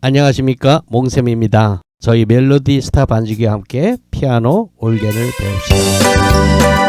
안녕하십니까 몽쌤입니다. 저희 멜로디 스타 반주기와 함께 피아노 올게를 배웁시다.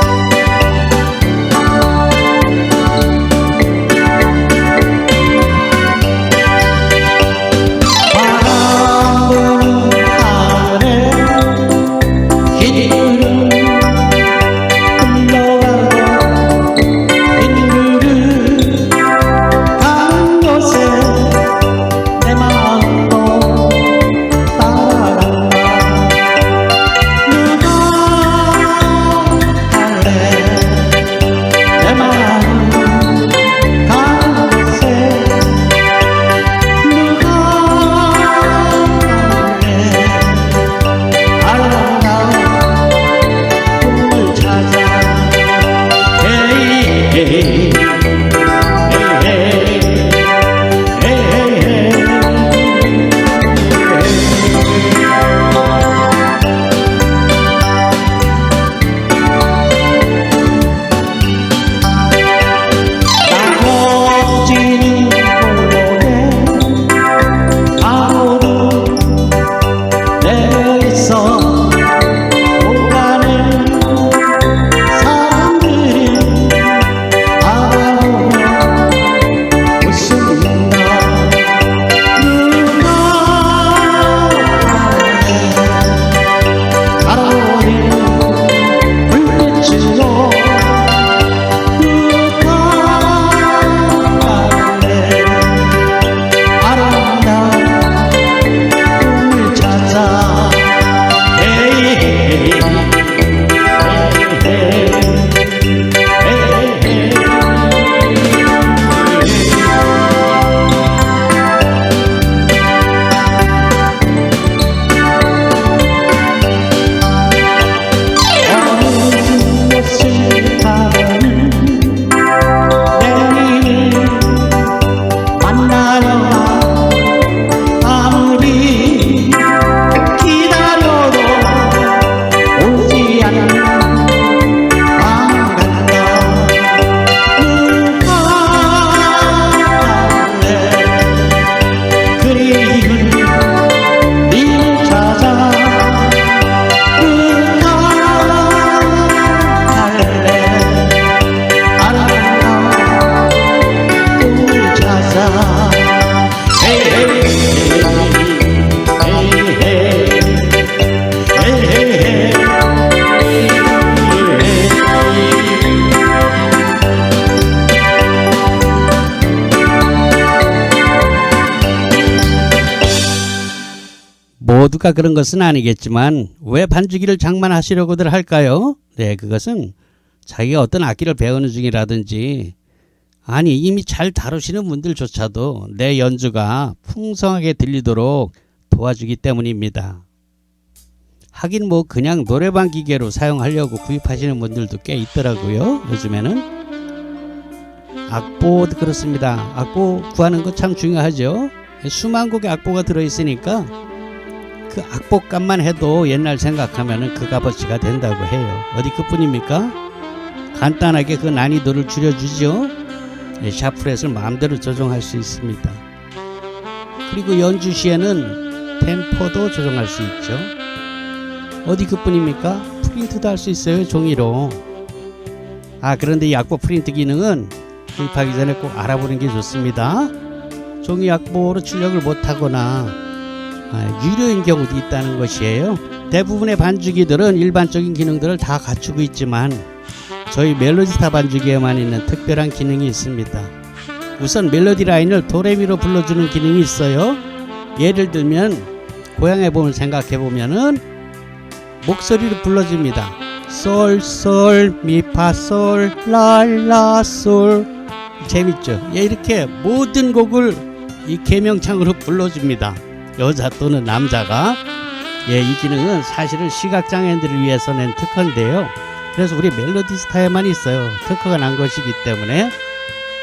모두가 그런 것은 아니겠지만 왜 반주기를 장만하시려고들 할까요? 네, 그것은 자기가 어떤 악기를 배우는 중이라든지 아니 이미 잘 다루시는 분들조차도 내 연주가 풍성하게 들리도록 도와주기 때문입니다. 하긴 뭐 그냥 노래방 기계로 사용하려고 구입하시는 분들도 꽤 있더라고요. 요즘에는 악보도 그렇습니다. 악보 구하는 거 참 중요하죠. 수만 곡의 악보가 들어 있으니까 그 악보값만 해도 옛날 생각하면은 그 값어치가 된다고 해요. 어디 그뿐입니까? 간단하게 그 난이도를 줄여주죠. 예, 샤프렛을 마음대로 조정할 수 있습니다. 그리고 연주 시에는 템포도 조정할 수 있죠. 어디 그뿐입니까? 프린트도 할 수 있어요. 종이로. 아 그런데 이 악보 프린트 기능은 구입하기 전에 꼭 알아보는 게 좋습니다. 종이 악보로 출력을 못하거나 아, 유료인 경우도 있다는 것이에요. 대부분의 반주기들은 일반적인 기능들을 다 갖추고 있지만 저희 멜로디스타 반주기에만 있는 특별한 기능이 있습니다. 우선 멜로디 라인을 도레미로 불러주는 기능이 있어요. 예를 들면 고향의 봄을 생각해 보면은 목소리로 불러줍니다. 솔, 솔, 미파, 솔, 랄라, 솔. 재밌죠? 예, 이렇게 모든 곡을 이 개명창으로 불러줍니다. 여자 또는 남자가 예, 이 기능은 사실은 시각장애인들을 위해서 낸 특허인데요. 그래서 우리 멜로디스타에만 있어요. 특허가 난 것이기 때문에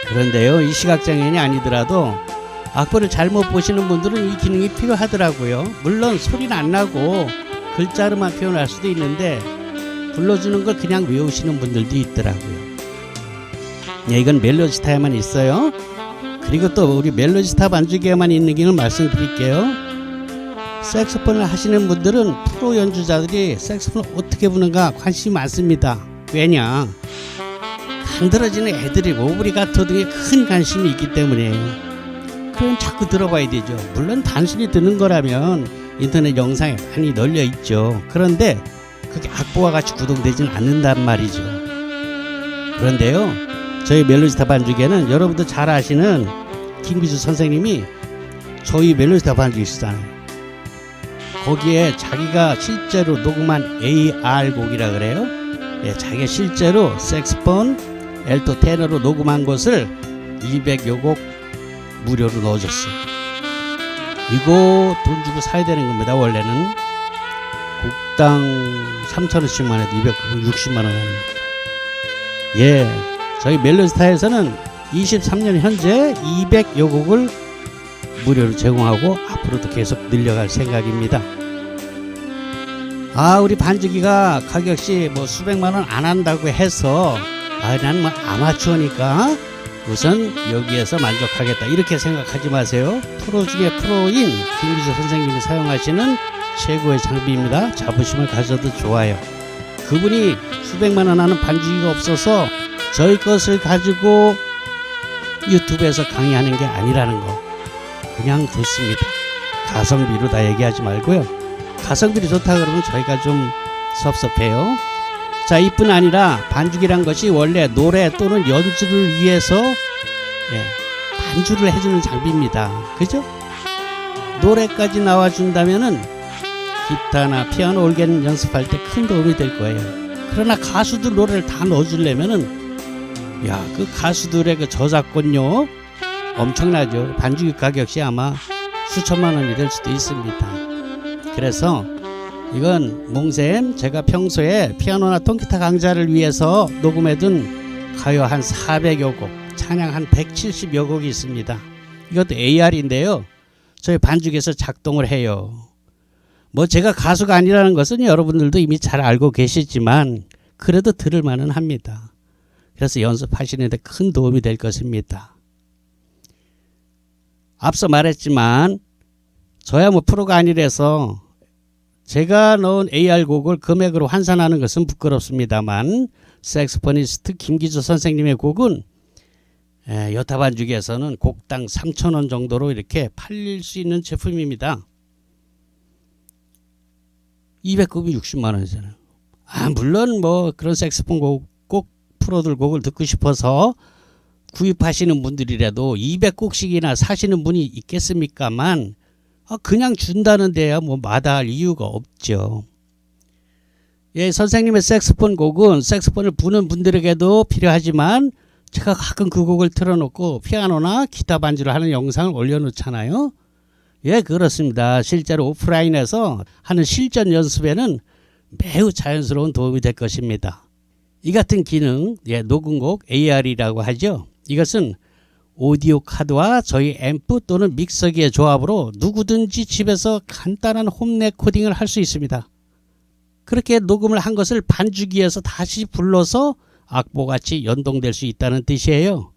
그런데요, 이 시각장애인이 아니더라도 악보를 잘못 보시는 분들은 이 기능이 필요하더라고요. 물론 소리는 안 나고 글자로만 표현할 수도 있는데 불러주는 걸 그냥 외우시는 분들도 있더라고요. 예, 이건 멜로디스타에만 있어요. 그리고 또 우리 멜로디스타 반주기에만 있는 기는 말씀드릴게요. 색소폰을 하시는 분들은 프로 연주자들이 색소폰을 어떻게 부는가 관심이 많습니다. 왜냐? 간드러지는 애드립, 오브리가토 등에 큰 관심이 있기 때문이에요. 그럼 자꾸 들어봐야 되죠. 물론 단순히 듣는 거라면 인터넷 영상에 많이 널려 있죠. 그런데 그게 악보와 같이 구동되지는 않는단 말이죠. 그런데요, 저희 멜로디스타 반주기에는 여러분도 잘 아시는 김기주 선생님이 저희 멜로디스타 반주기시잖아요. 거기에 자기가 실제로 녹음한 AR 곡이라 그래요. 예, 자기가 실제로 색스폰, 엘토 테너로 녹음한 것을 200여 곡 무료로 넣어줬어요. 이거 돈 주고 사야 되는 겁니다. 원래는 곡당 3천원씩만 해도 260만 원 예, 저희 멜로스타에서는 23년 현재 200여 곡을 무료로 제공하고 앞으로도 계속 늘려갈 생각입니다. 아, 우리 반주기가 가격 시 뭐 수백만 원 안 한다고 해서 아, 나는 뭐 아마추어니까 우선 여기에서 만족하겠다 이렇게 생각하지 마세요. 프로 중에 프로인 김기주 선생님이 사용하시는 최고의 장비입니다. 자부심을 가져도 좋아요. 그분이 수백만 원 하는 반주기가 없어서 저희 것을 가지고 유튜브에서 강의하는 게 아니라는 거 그냥 좋습니다. 가성비로 다 얘기하지 말고요. 가성비로 좋다 그러면 저희가 좀 섭섭해요. 자, 이뿐 아니라 반죽이란 것이 원래 노래 또는 연주를 위해서 예, 반주를 해주는 장비입니다. 그죠? 노래까지 나와준다면은 기타나 피아노 올게는 연습할 때 큰 도움이 될 거예요. 그러나 가수들 노래를 다 넣어주려면은 야, 그 가수들의 그 저작권료 엄청나죠. 반주기 가격이 아마 수천만 원이 될 수도 있습니다. 그래서 이건 몽쌤 제가 평소에 피아노나 통기타 강좌를 위해서 녹음해둔 가요 한 400여 곡, 찬양 한 170여 곡이 있습니다. 이것도 AR인데요. 저희 반죽에서 작동을 해요. 뭐 제가 가수가 아니라는 것은 여러분들도 이미 잘 알고 계시지만 그래도 들을 만은 합니다. 그래서 연습하시는데 큰 도움이 될 것입니다. 앞서 말했지만 저야 뭐 프로가 아니라서 제가 넣은 AR 곡을 금액으로 환산하는 것은 부끄럽습니다만 색스포니스트 김기주 선생님의 곡은 에, 여타 반죽에서는 곡당 3,000원 정도로 이렇게 팔릴 수 있는 제품입니다. 200급이 60만 원이잖아요. 아 물론 뭐 그런 색스폰 곡, 꼭 프로들 곡을 듣고 싶어서 구입하시는 분들이라도 200곡씩이나 사시는 분이 있겠습니까만 아, 그냥 준다는 데야 뭐 마다할 이유가 없죠. 예, 선생님의 색스폰 곡은 색스폰을 부는 분들에게도 필요하지만 제가 가끔 그 곡을 틀어놓고 피아노나 기타 반주를 하는 영상을 올려놓잖아요. 예, 그렇습니다. 실제로 오프라인에서 하는 실전 연습에는 매우 자연스러운 도움이 될 것입니다. 이 같은 기능, 예, 녹음곡 AR이라고 하죠. 이것은 오디오 카드와 저희 앰프 또는 믹서기의 조합으로 누구든지 집에서 간단한 홈 레코딩을 할 수 있습니다. 그렇게 녹음을 한 것을 반주기에서 다시 불러서 악보같이 연동될 수 있다는 뜻이에요.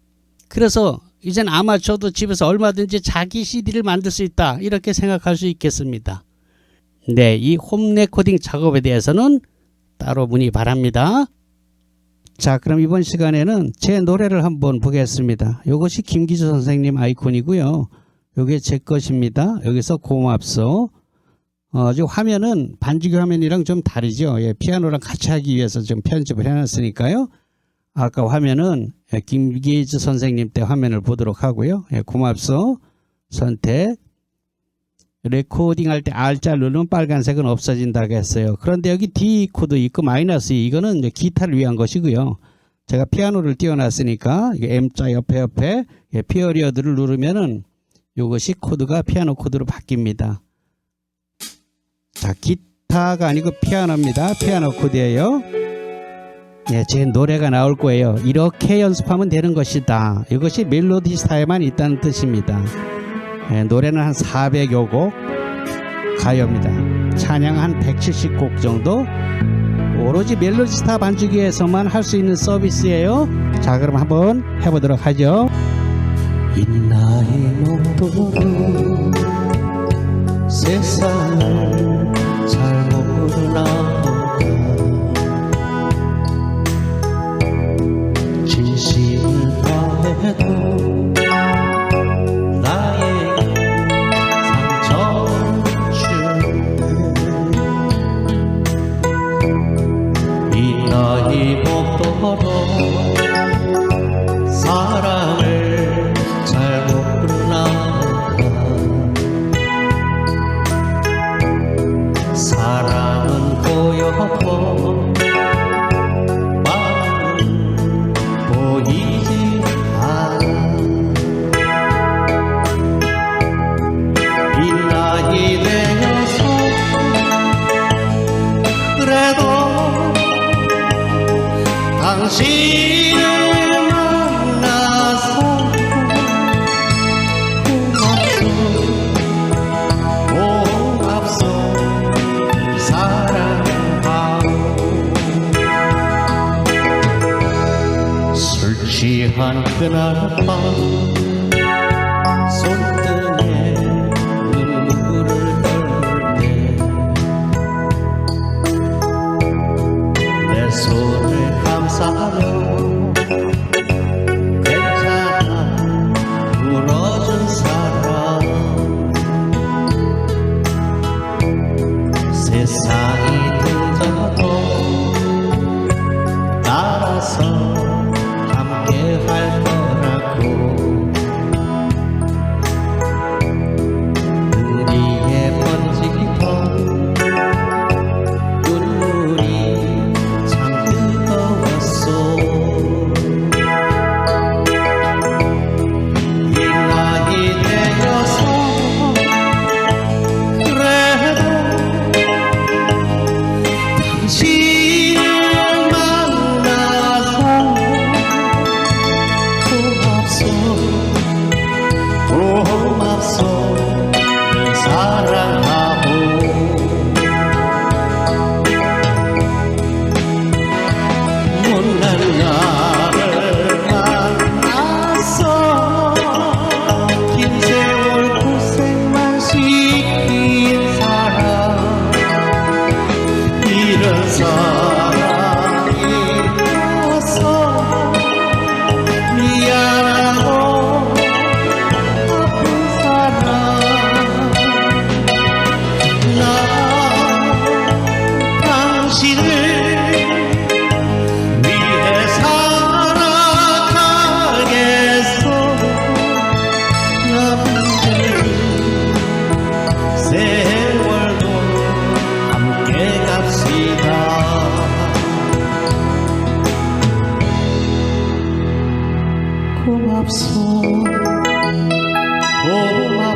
그래서 이젠 아마추어도 집에서 얼마든지 자기 CD를 만들 수 있다 이렇게 생각할 수 있겠습니다. 네, 이 홈 레코딩 작업에 대해서는 따로 문의 바랍니다. 자, 그럼 이번 시간에는 제 노래를 한번 보겠습니다. 이것이 김기주 선생님 아이콘이고요. 요게 제 것입니다. 여기서 고맙소. 어, 지금 화면은 반주기 화면이랑 좀 다르죠. 예, 피아노랑 같이 하기 위해서 좀 편집을 해놨으니까요. 아까 화면은 예, 김기주 선생님 때 화면을 보도록 하고요. 예, 고맙소. 선택. 레코딩 할 때 R자 누르면 빨간색은 없어진다고 했어요. 그런데 여기 D 코드 있고 마이너스 E, 이거는 기타를 위한 것이고요. 제가 피아노를 띄워놨으니까 M자 옆에 옆에 예, 피어리어드를 누르면은 이것이 코드가 피아노 코드로 바뀝니다. 자, 기타가 아니고 피아노입니다. 피아노 코드예요. 예, 제 노래가 나올 거예요. 이렇게 연습하면 되는 것이다. 이것이 멜로디 스타에만 있다는 뜻입니다. 예, 노래는 한 400여 곡 가요입니다. 찬양 한 170곡 정도 오로지 멜로디스타 반주기에서만 할 수 있는 서비스예요. 자 그럼 한번 해보도록 하죠. 이 나이 먹도록 세상을 잘 모르나 진심을 다해도 그래도 당신을 만나서 고맙소. 고맙소 사랑하오 술 취한 그날 밤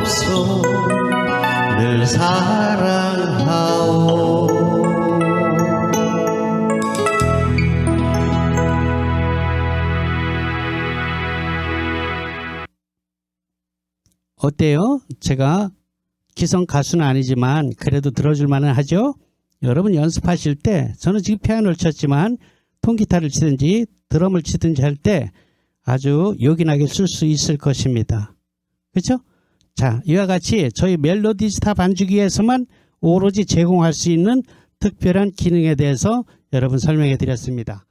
고맙소 늘 사랑하오 어때요? 제가 기성 가수는 아니지만 그래도 들어줄 만은 하죠? 여러분 연습하실 때 저는 지금 피아노를 쳤지만 통기타를 치든지 드럼을 치든지 할 때 아주 요긴하게 쓸 수 있을 것입니다. 그렇죠? 자, 이와 같이 저희 멜로디 스타 반주기에서만 오로지 제공할 수 있는 특별한 기능에 대해서 여러분 설명해 드렸습니다.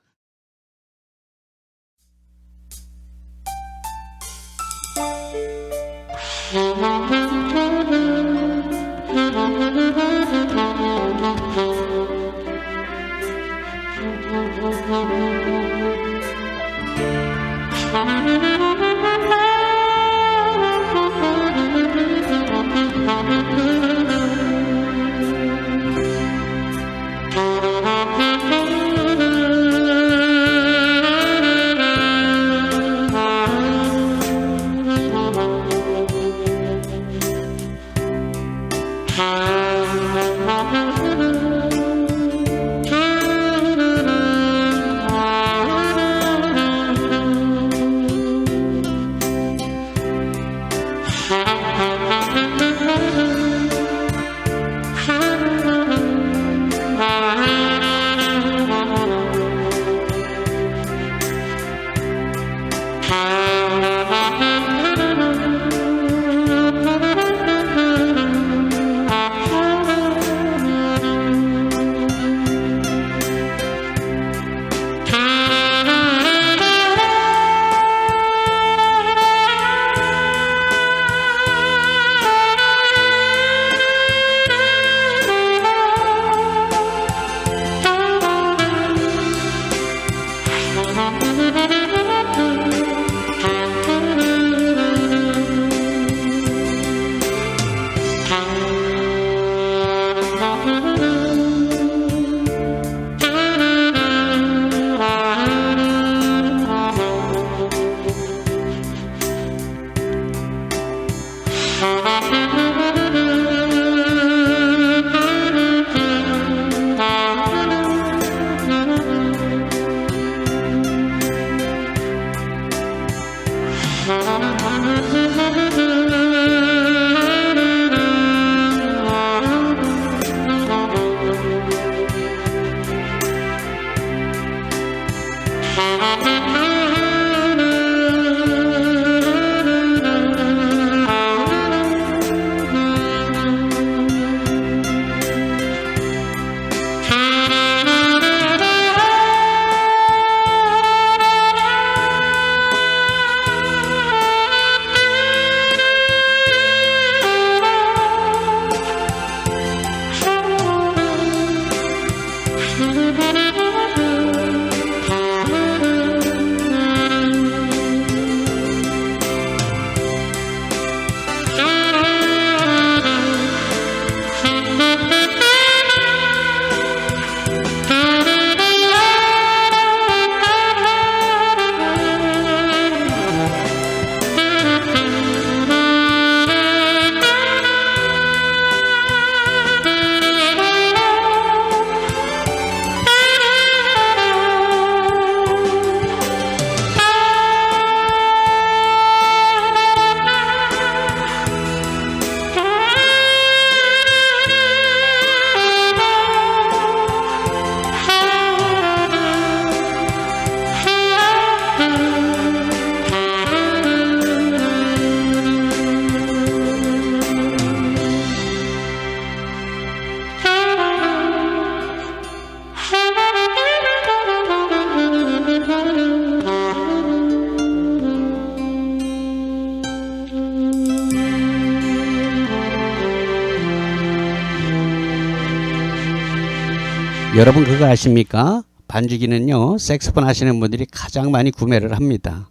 여러분 그거 아십니까? 반주기는요, 색스폰 하시는 분들이 가장 많이 구매를 합니다.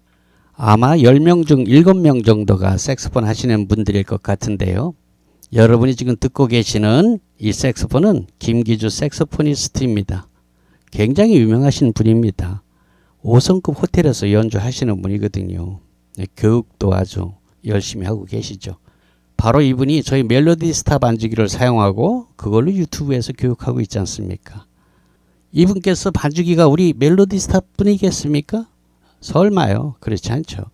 아마 10명 중 7명 정도가 색스폰 하시는 분들일 것 같은데요. 여러분이 지금 듣고 계시는 이 색스폰은 김기주 색스포니스트입니다. 굉장히 유명하신 분입니다. 5성급 호텔에서 연주하시는 분이거든요. 네, 교육도 아주 열심히 하고 계시죠. 바로 이분이 저희 멜로디 스타 반주기를 사용하고 그걸로 유튜브에서 교육하고 있지 않습니까? 이분께서 반주기가 우리 멜로디 스타 분이겠습니까? 설마요. 그렇지 않죠.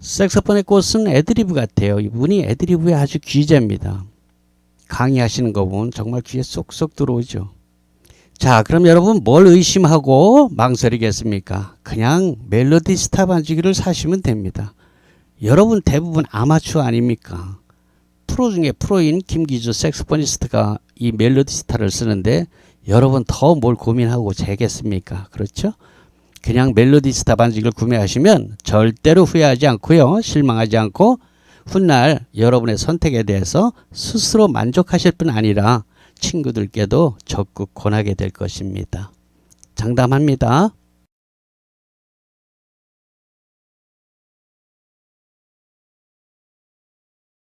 색소폰의 꽃은 애드리브 같아요. 이분이 애드리브에 아주 귀재입니다. 강의하시는 거 보면 정말 귀에 쏙쏙 들어오죠. 자, 그럼 여러분 뭘 의심하고 망설이겠습니까? 그냥 멜로디 스타 반주기를 사시면 됩니다. 여러분 대부분 아마추어 아닙니까? 프로 중에 프로인 김기주 색스포니스트가 이 멜로디 스타를 쓰는데 여러분 더 뭘 고민하고 재겠습니까? 그렇죠? 그냥 멜로디 스타 반지를 구매하시면 절대로 후회하지 않고요. 실망하지 않고 훗날 여러분의 선택에 대해서 스스로 만족하실 뿐 아니라 친구들께도 적극 권하게 될 것입니다. 장담합니다.